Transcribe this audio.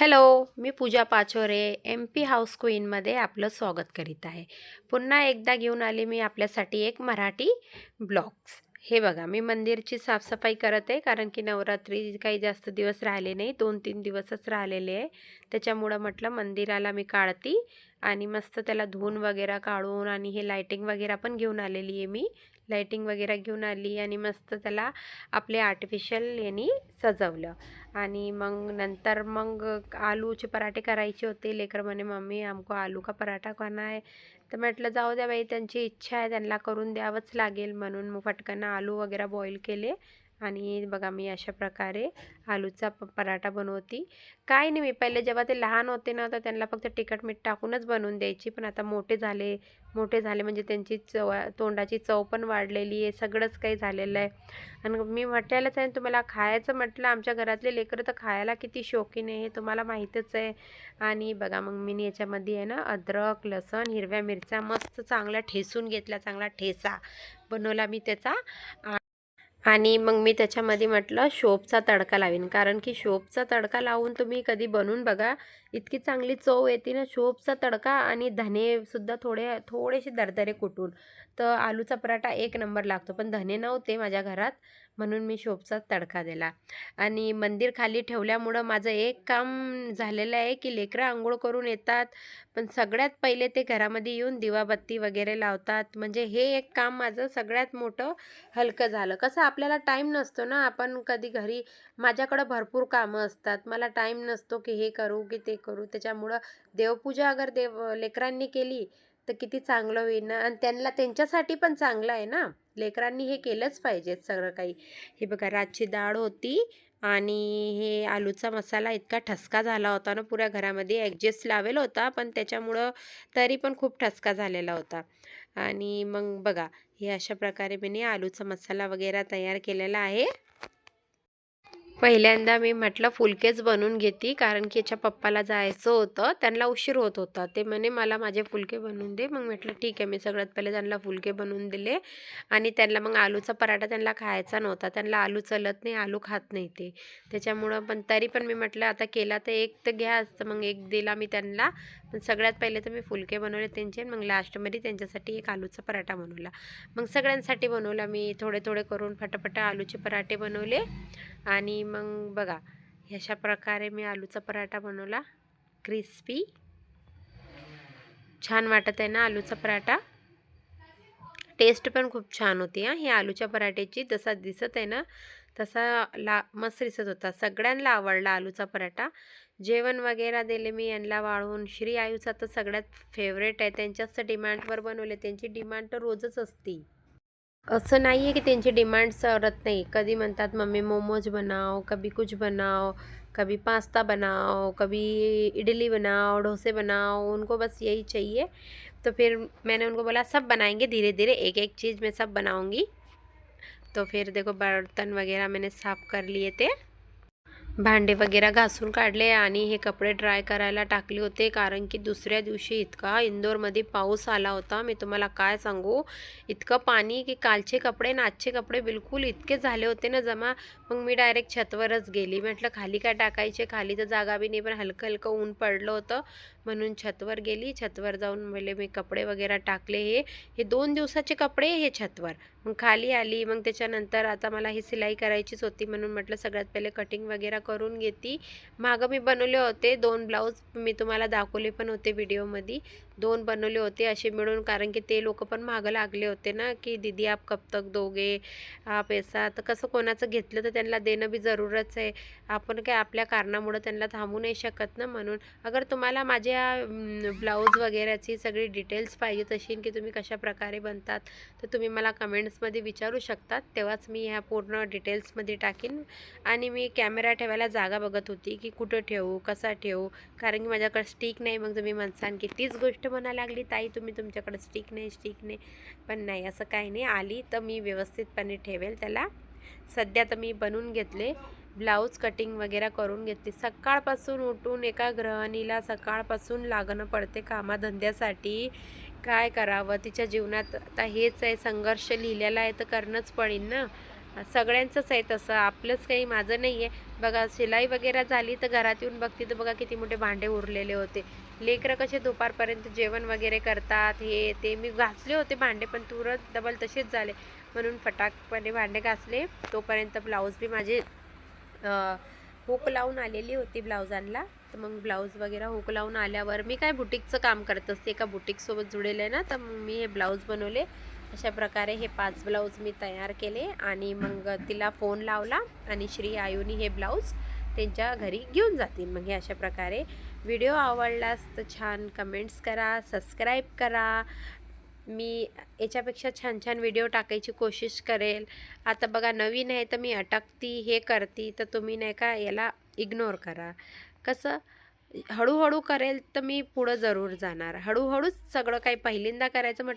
Hello मी Pooja Pachore M P house क्वीनमध्ये आपलं स्वागत करीत आहे. पुन्हा एकदा घेऊन आले मी आपल्यासाठी एक मराठी ब्लॉग्स. हे बघा मी मंदिरची साफसफाई करत आहे कारण की नवरात्री काही जास्त दिवस राहिले नाही दोन तीन दिवसच राहिलेले आहे. त्याच्यामुळं म्हटलं मंदिराला मी काढती आणि मस्त त्याला धुवून वगैरे काढून आणि हे लायटिंग वगैरे पण घेऊन आलेली आहे मी. लायटिंग वगैरे घेऊन आली आणि मस्त त्याला आपले आर्टिफिशियल यांनी सजवलं. आणि मग नंतर मग आलूचे पराठे करायचे होते. लेकर म्हणे मम्मी आमको आलू का पराठा खाना आहे. तर म्हटलं जाऊ द्या बाई त्यांची इच्छा आहे त्यांना करून द्यावंच लागेल. म्हणून मग पटकन आलू वगैरे बॉईल केले. आणि बघा मी अशा प्रकारे आलूचा प पराठा बनवती. काय नाही मी पहिले जेव्हा ते लहान होते ना तर त्यांना फक्त तिखट मीठ टाकूनच बनवून द्यायची. पण आता मोठे झाले मोठे झाले म्हणजे त्यांची चव तोंडाची चव पण वाढलेली आहे सगळंच काही झालेलं आहे. आणि मी म्हटलेलंच आहे तुम्हाला खायचं म्हटलं आमच्या घरातले लेकरं तर खायला किती शौकीन आहे हे तुम्हाला माहीतच आहे. आणि बघा मग मी याच्यामध्ये आहे ना अद्रक लसण हिरव्या मिरच्या मस्त चांगला ठेसून घेतला चांगला ठेसा बनवला मी त्याचा. आणि मग मी त्याच्यामध्ये म्हटलं शोपचा तडका लावीन. कारण की शोपचा तडका लावून तुम्ही कधी बनवून बघा इतकी चांगली चव येते ना शोपचा तडका आणि धनेसुद्धा थोडे थोडेसे दरदरे कुटून. तर आलूचा पराठा एक नंबर लागतो पण धने नव्हते माझ्या घरात म्हणून मी शोपचा तडका दिला. आणि मंदिर खाली ठेवल्यामुळं माझं एक काम झालेलं आहे की लेकरं आंघोळ करून येतात पण सगळ्यात पहिले ते घरामध्ये येऊन दिवाबत्ती वगैरे लावतात. म्हणजे हे एक काम माझं सगळ्यात मोठं हलकं झालं. कसं आपल्याला टाईम नसतो ना आपण कधी घरी माझ्याकडं भरपूर कामं असतात. मला टाईम नसतो की हे करू की ते करू. त्याच्यामुळं देवपूजा अगर देव लेकरांनी केली तर किती चांगलं होईल ना आणि त्यांना त्यांच्यासाठी पण चांगलं आहे ना? लेकरांनी हे केलंच पाहिजे सगळं काही. हे बघा रातची डाळ होती आणि हे आलूचा मसाला इतका ठसका झाला होता ना पुऱ्या घरामध्ये. ॲडजस्ट लावेल होता पण त्याच्यामुळं तरी पण खूप ठसका झालेला होता. आणि मग बघा हे अशा प्रकारे मी आलूचा मसाला वगैरे तयार केलेला आहे. पहिल्यांदा मी म्हटलं फुलकेच बनवून घेते कारण की याच्या पप्पाला जायचं होतं त्यांना उशीर होत होता. ते म्हणे मला माझे फुलके बनवून दे. मग म्हटलं ठीक आहे मी सगळ्यात पहिले त्यांना फुलके बनवून दिले आणि त्यांना मग आलूचा पराठा त्यांना खायचा नव्हता त्यांना आलू चलत नाही आलू खात नाही ते. त्याच्यामुळं पण तरी पण मी म्हटलं आता केला तर एक तर घ्या तर मग एक दिला मी त्यांना. पण सगळ्यात पहिले तर मी फुलके बनवले त्यांचे मग लास्टमध्ये त्यांच्यासाठी एक आलूचा पराठा बनवला. मग सगळ्यांसाठी बनवला मी थोडे थोडे करून फटाफट आलूचे पराठे बनवले. आणि मग बघा अशा प्रकारे मी आलूचा पराठा बनवला. क्रिस्पी छान वाटत आहे ना आलूचा पराठा? टेस्ट पण खूप छान होती हां. ही आलूच्या पराठ्याची जसा दिसत आहे ना तसा ला मस्त दिसत होता. सगळ्यांना आवडला आलूचा पराठा. जेवण वगैरे दिले मी यांना वाळून श्री आयूचा तर सगळ्यात फेवरेट आहे. त्यांच्याच डिमांडवर बनवले. त्यांची डिमांड तर रोजच असते. असं नाही आहे की त्यांची डिमांड सरत नाही. कधी म्हणतात, मम्मी, मोमोज बनाओ, कभी कुछ बनाओ, कभी पास्ता बनाओ, कभी इडली बनाओ, डोसे बनाओ। उनको बस यही चाहिए। तो फिर मैंने उनको बोला, सब बनाएँगे धीरे धीरे एक एक चीज़ मैं सब बनाऊँगी। तो फिर देखो, बर्तन वगैरह मैंने साफ़ कर लिए थे। भांडे वगैरे घासून काढले आणि हे कपडे ड्राय करायला टाकले होते. कारण की दुसऱ्या दिवशी इतका इंदोरमध्ये पाऊस आला होता. मी तुम्हाला काय सांगू? इतकं पाणी की कालचे कपडे आणि आजचे कपडे बिलकुल इतके झाले होते ना जमा. मग मी डायरेक्ट छतवरच गेली. म्हटलं खाली काय टाकायचे? खाली तर जागा बी नाही. पण हलकं हलकं ऊन पडलं होतं. म्हणून छतवर गेली. छतवर जाऊन म्हणजे मी कपडे वगैरे टाकले हे. हे दोन दिवसाचे कपडे हे छतवर. मग खाली आली. मग त्याच्यानंतर आता मला ही सिलाई करायचीच होती म्हणून म्हटलं सगळ्यात पहिले कटिंग वगैरे करून घेते. मागं मी बनवले होते. दोन ब्लाऊज मी तुम्हाला दाखवले पण होते व्हिडिओमध्ये. दोन बनवले होते असे मिळून कारण की ते लोक पण मागं लागले होते ना की दीदी आप कब तक दोगे? आप ऐसा? तर कसं कोणाचं घेतलं तर त्यांना देणं बी जरूरच आहे. आपण काय आपल्या कारणामुळं त्यांना थांबू नाही शकत ना म्हणून. अगर तुम्हाला माझे या ब्लाऊज वगैरेची सगळी डिटेल्स पाहिजे तशी की तुम्ही कशा प्रकारे बनतात तर तुम्ही मला कमेंट्समध्ये विचारू शकतात. तेव्हाच मी ह्या पूर्ण डिटेल्समध्ये टाकीन. आणि मी कॅमेरा ठेवायला जागा बघत होती की कुठं ठेवू कसा ठेवू कारण की माझ्याकडे स्टिक नाही. मग तुम्ही म्हणसान की तीच गोष्ट म्हणा लागली ताई तुम्ही तुमच्याकडे स्टिक नाही स्टिक नाही. पण नाही असं काही नाही. आली तर मी व्यवस्थितपणे ठेवेल त्याला. सध्या तर मी बनवून घेतले. ब्लाऊज कटिंग वगैरे करून घेतली. सकाळपासून उठून एका गृहिणीला सकाळपासून लागणं पडते कामाधंद्यासाठी. काय करावं? तिच्या जीवनात आता हेच आहे संघर्ष लिहिलेला आहे तर करणंच पडेल ना? सगळ्यांचंच आहे तसं आपलंच काही माझं नाही आहे. बघा शिलाई वगैरे झाली तर घरात येऊन बघते तर बघा किती मोठे भांडे उरलेले होते. लेकरं कसे दुपारपर्यंत जेवण वगैरे करतात हे ते. मी घासले होते भांडे पण तुरंत डबल तसेच झाले. म्हणून फटाकपणे भांडे घासले. तोपर्यंत ब्लाऊज बी माझे हुक लावून आलेली होती ब्लाऊजांना तर मग ब्लाऊज वगैरे हुक लावून आल्यावर मी काय बुटीकचं काम करत असते एका बुटीकसोबत जुळेलं आहे ना तर मग मी हे ब्लाऊज बनवले. अशा प्रकारे हे पाच ब्लाऊज मी तयार केले आणि मग तिला फोन लावला आणि श्री आयुनी हे ब्लाऊज त्यांच्या घरी घेऊन जातील. मग हे अशा प्रकारे व्हिडिओ आवडलास तर छान कमेंट्स करा सबस्क्राईब करा मी याच्यापेक्षा छान छान व्हिडिओ टाकायची कोशिश करेल. आता बघा नवीन आहे तर मी अटकती हे करती तर तुम्ही नाही का याला इग्नोर करा. कसं हळूहळू करेल तर मी पुढं जरूर जाणार. हळूहळूच सगळं काही पहिल्यांदा करायचं म्हटलं